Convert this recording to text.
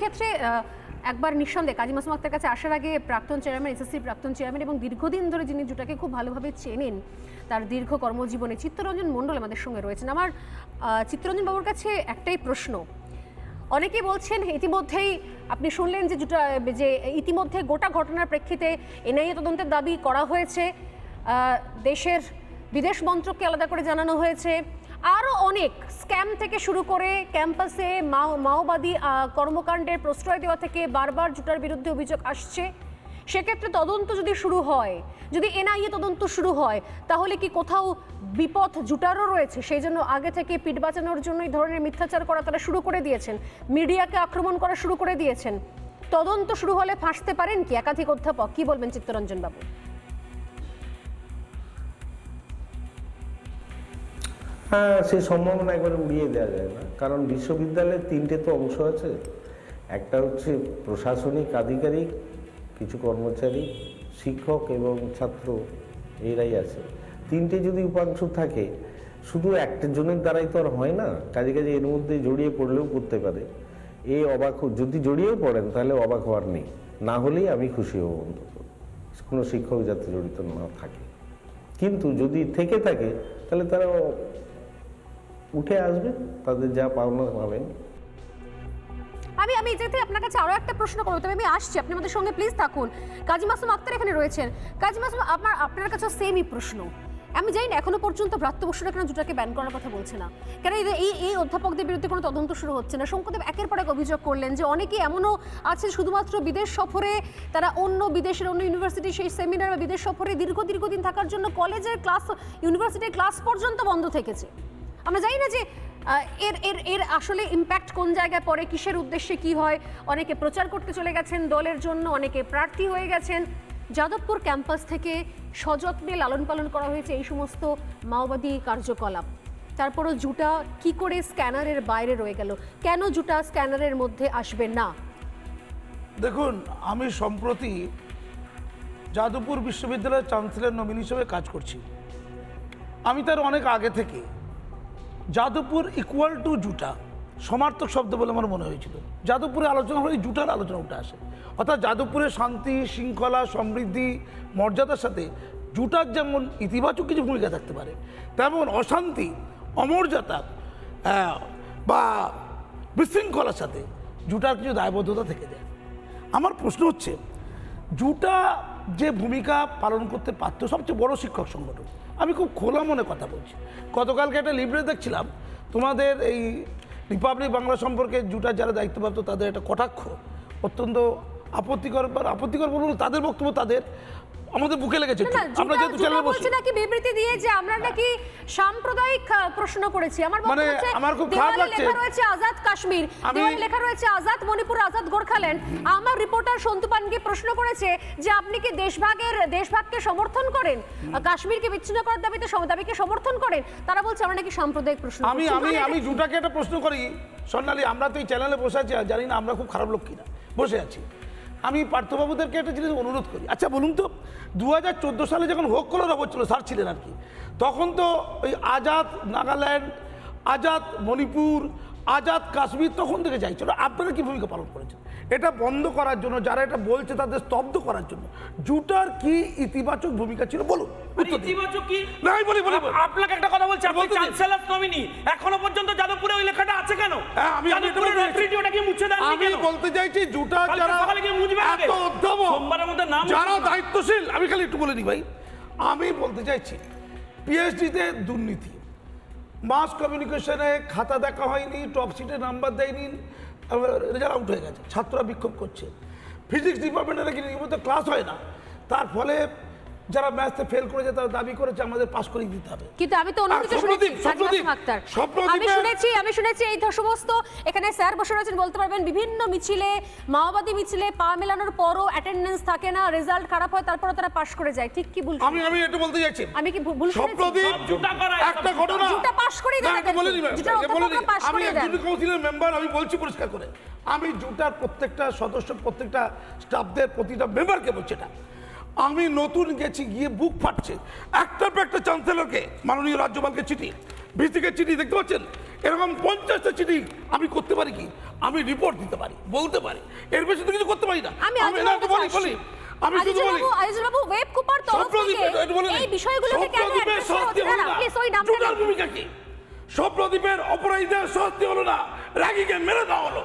ক্ষেত্রে একবার নিঃসন্দেহে কাজী মাসুম আক্তার কাছে আসার আগে প্রাক্তন চেয়ারম্যান এসএসসি প্রাক্তন চেয়ারম্যান এবং দীর্ঘদিন ধরে যিনি জুটাকে খুব ভালোভাবে চেনেন, তার দীর্ঘ কর্মজীবনে চিত্তরঞ্জন মণ্ডল আমাদের সঙ্গে রয়েছেন। আমার চিত্তরঞ্জন বাবুর কাছে একটাই প্রশ্ন। অনেকেই বলছেন, ইতিমধ্যেই আপনি শুনলেন যে জুটা, যে ইতিমধ্যে গোটা ঘটনার প্রেক্ষিতে এনআইএ তদন্তের দাবি করা হয়েছে। দেশের বিদেশ মন্ত্রককে আলাদা করে জানানো হয়েছে। আরও অনেক স্ক্যাম থেকে শুরু করে ক্যাম্পাসে মাও মাওবাদী কর্মকাণ্ডের প্রশ্রয় দেওয়া থেকে বারবার জুটার বিরুদ্ধে অভিযোগ আসছে। সেক্ষেত্রে তদন্ত যদি শুরু হয়, যদি এনআইএ তদন্ত শুরু হয়, তাহলে কি কোথাও বিপদ জুটারও রয়েছে? সেই জন্য আগে থেকে পিঠ বাঁচানোর জন্য এই ধরনের মিথ্যাচার করা তারা শুরু করে দিয়েছেন। মিডিয়াকে আক্রমণ করা শুরু করে দিয়েছেন। তদন্ত শুরু হলে ফাঁসতে পারেন কি একাধিক অধ্যাপক? কি বলবেন চিত্তরঞ্জন বাবু হ্যাঁ সে সম্ভাবনা একবারে উড়িয়ে দেওয়া যায় না। কারণ বিশ্ববিদ্যালয়ের তিনটে তো অংশ আছে। একটা হচ্ছে প্রশাসনিক আধিকারিক, কিছু কর্মচারী, শিক্ষক এবং ছাত্র, এরাই আছে। তিনটে যদি উপাংশ থাকে, শুধু একটা জনের দ্বারাই তো আর হয় না, কাজে কাজে এর মধ্যে জড়িয়ে পড়লেও করতে পারে। এই অবাক যদি জড়িয়েও পড়েন, তাহলে অবাক হওয়ার নেই। না হলেই আমি খুশি হব অন্তত কোনো শিক্ষক যাতে জড়িত না থাকে। কিন্তু যদি থেকে থাকে, তাহলে তারা উঠে আসবে, তাদের যা পাওনা পাবেন আমি আমি যেতে আপনার কাছে আরও একটা প্রশ্ন করব, তবে আমি আসছি, আপনি আমাদের সঙ্গে প্লিজ থাকুন। কাজী মাসুম আক্তার এখানে রয়েছেন। কাজী মাসুম, আপনার আপনার কাছে সেমই প্রশ্ন। আমি জানি না, এখনও পর্যন্ত ব্রাত্য বসুরা কেন জুটাকে ব্যান করার কথা বলছে না। কেন এই এই এই অধ্যাপকদের বিরুদ্ধে কোনো তদন্ত শুরু হচ্ছে না? শঙ্করদেব একের পর এক অভিযোগ করলেন যে অনেকে এমনও আছে শুধুমাত্র বিদেশ সফরে, তারা অন্য বিদেশের অন্য ইউনিভার্সিটি সেই সেমিনার বা বিদেশ সফরে দীর্ঘ দীর্ঘদিন থাকার জন্য কলেজের ক্লাস ইউনিভার্সিটির ক্লাস পর্যন্ত বন্ধ থেকেছে। আমরা জানি না যে এর এর এর আসলে ইম্প্যাক্ট কোন জায়গায় পড়ে, কিসের উদ্দেশ্যে কি হয়। অনেকে প্রচার করতে চলে গেছেন দলের জন্য, অনেকে প্রার্থী হয়ে গেছেন। যাদবপুর ক্যাম্পাস থেকে সযত্নে লালন পালন করা হয়েছে এই সমস্ত মাওবাদী কার্যকলাপ। তারপরও জুটা কি করে স্ক্যানারের বাইরে রয়ে গেল? কেন জুটা স্ক্যানারের মধ্যে আসবে না? দেখুন, আমি সম্প্রতি যাদবপুর বিশ্ববিদ্যালয়ের চ্যান্সেলর নমিন হিসেবে কাজ করছি। আমি তার অনেক আগে থেকে যাদবপুর ইকুয়াল টু জুটা। সমার্থক শব্দ বলে আমার মনে হয়েছিল। যাদবপুরে আলোচনা হলে জুটার আলোচনা উঠে আসে। অর্থাৎ যাদবপুরের শান্তি, শৃঙ্খলা, সমৃদ্ধি, মর্যাদার সাথে জুটার যেমন ইতিবাচক কিছু ভূমিকা থাকতে পারে, তেমন অশান্তি, অমর্যাদা বা বিশৃঙ্খলার সাথে জুটার কিছু দায়বদ্ধতা থেকে যায়। আমার প্রশ্ন হচ্ছে, জুটা যে ভূমিকা পালন করতে পারতো সবচেয়ে বড় শিক্ষক সংগঠন আমি খুব খোলা মনে কথা বলছি। গতকালকে একটা লিবরে দেখছিলাম, তোমাদের এই রিপাবলিক বাংলা সম্পর্কে জুটা যারা দায়িত্বপ্রাপ্ত তাদের একটা কটাক্ষ, অত্যন্ত আপত্তিকর আপত্তিকর বলুন তাদের বক্তব্য তাদের। আমাদের বুকে লেগেছে আমরা যেহেতু চ্যানেলে বসি বলছে নাকি বিবৃতি দিয়ে যে আমরা নাকি সাম্প্রদায়িক প্রশ্ন করেছি। আমার মানে হচ্ছে আমার খুব খারাপ লাগছে। লেখা রয়েছে আজাদ কাশ্মীর। দেওয়ালে লেখা রয়েছে আজাদ মণিপুর আজাদ গোর্খাল্যান্ড। আমার রিপোর্টার সন্তু পানকে প্রশ্ন করেছে যে আপনি কি দেশভাগের দেশভাগকে সমর্থন করেন? কাশ্মীরকে বিচ্ছিন্ন করার দাবিতে দাবিকে সমর্থন করেন? তারা বলছে আমরা নাকি সাম্প্রদায়িক প্রশ্ন আমি আমি মানে আমি জুটাকে একটা প্রশ্ন করি। স্বর্ণালী আমরা তো এই চ্যানেলে বসে আছি জানি না আমরা খুব খারাপ লোক কিনা। বসে আছি। আমি পার্থবাবুদেরকে একটা জিনিস অনুরোধ করি। আচ্ছা বলুন তো দু হাজার চোদ্দ সালে যখন হোক কলর হচ্ছিল স্যার ছিলেন আর কি তখন তো ওই আজাদ নাগাল্যান্ড আজাদ মণিপুর আজাদ কাশ্মীর তখন থেকে চাইছিল আপনারা কি ভূমিকা পালন করেছেন? এটা বন্ধ করার জন্য যারা এটা বলছে তাদের স্তব্ধ করার জন্য জুটার কি ইতিবাচক ভূমিকা ছিল? বলুন ইতিবাচক কি? বলি। আপনাকে একটা কথা বলছি আপনি বলতে চ্যান্সেলর নমিনি এখনও পর্যন্ত যাদবপুরে ওই লেখাটা আছে কেন? হ্যাঁ, আমি- ওটাকে মুছে আমি বলতে চাইছি জুটা যারা আগে। এত সোমবারের মধ্যে নাম যারা দায়িত্বশীল আমি খালি একটু বলে নি ভাই। আমি বলতে চাইছি পিএইচডিতে দুর্নীতি। মাস কমিউনিকেশনে খাতা দেখা হয়নি টপ সিটে নাম্বার দেয়নি রেজাল্ট আউট হয়ে গেছে। ছাত্ররা বিক্ষোভ করছে। ফিজিক্স ডিপার্টমেন্টে নাকি নিয়মিত ক্লাস হয় না। তার ফলে যারা ম্যাথে ফেল করেছে তারা দাবি করেছে আমাদের পাস করে দিতে হবে। কিন্তু আমি তো অন্য কিছু শুনেছি। আমি শুনেছি আমি শুনেছি এই সমস্ত এখানে স্যার বসে রয়েছেন বলতে পারবেন বিভিন্ন মিছিলে মাওবাদী মিছিলে পা মেলানোর পরও অ্যাটেন্ডেন্স থাকে না রেজাল্ট খারাপ হয় তারপরে তারা পাশ করে যায়। ঠিক কি ভুল আমি আমি এটা বলতে চাইছি। আমি কি ভুল শুনেছি? স্বপ্নদ্বীপ জুটা করা, একটা ঘটনা। জুটা পাশ করিয়ে দেন এটা বলে অধ্যাপকরা আমি। একজন কাউন্সিলের মেম্বার আমি বলছি পরিষ্কার করে। আমি জুটার প্রত্যেকটা সদস্য প্রত্যেকটা স্টাফদের প্রতিটা মেম্বারকে বলছি এটা। আমি নতুন গেছি গিয়ে বুক ফাটছে। একটার পর একটা চ্যান্সেলরকে মাননীয় রাজ্যপালকে চিঠি। ভিসিকে চিঠি দেখতে পাচ্ছেন? এরকম পঞ্চাশটা চিঠি আমি করতে পারি কি? আমি রিপোর্ট দিতে পারি বলতে পারি। এর বেশি তো কিছু করতে পারি না। আমি বলি বলি। আমি শুধু বলি। আজিজুল বাবু ওয়েব কুপার তরফ থেকে এটা- এটা বলে। এই দিই। বিষয়গুলোকে কেন শাস্তি হলো না। না। প্লিজ ওই নামটা ভূমিকা কি? অপরাধীদের শাস্তি হলো না। রাগীকে মেরে দেওয়া হলো।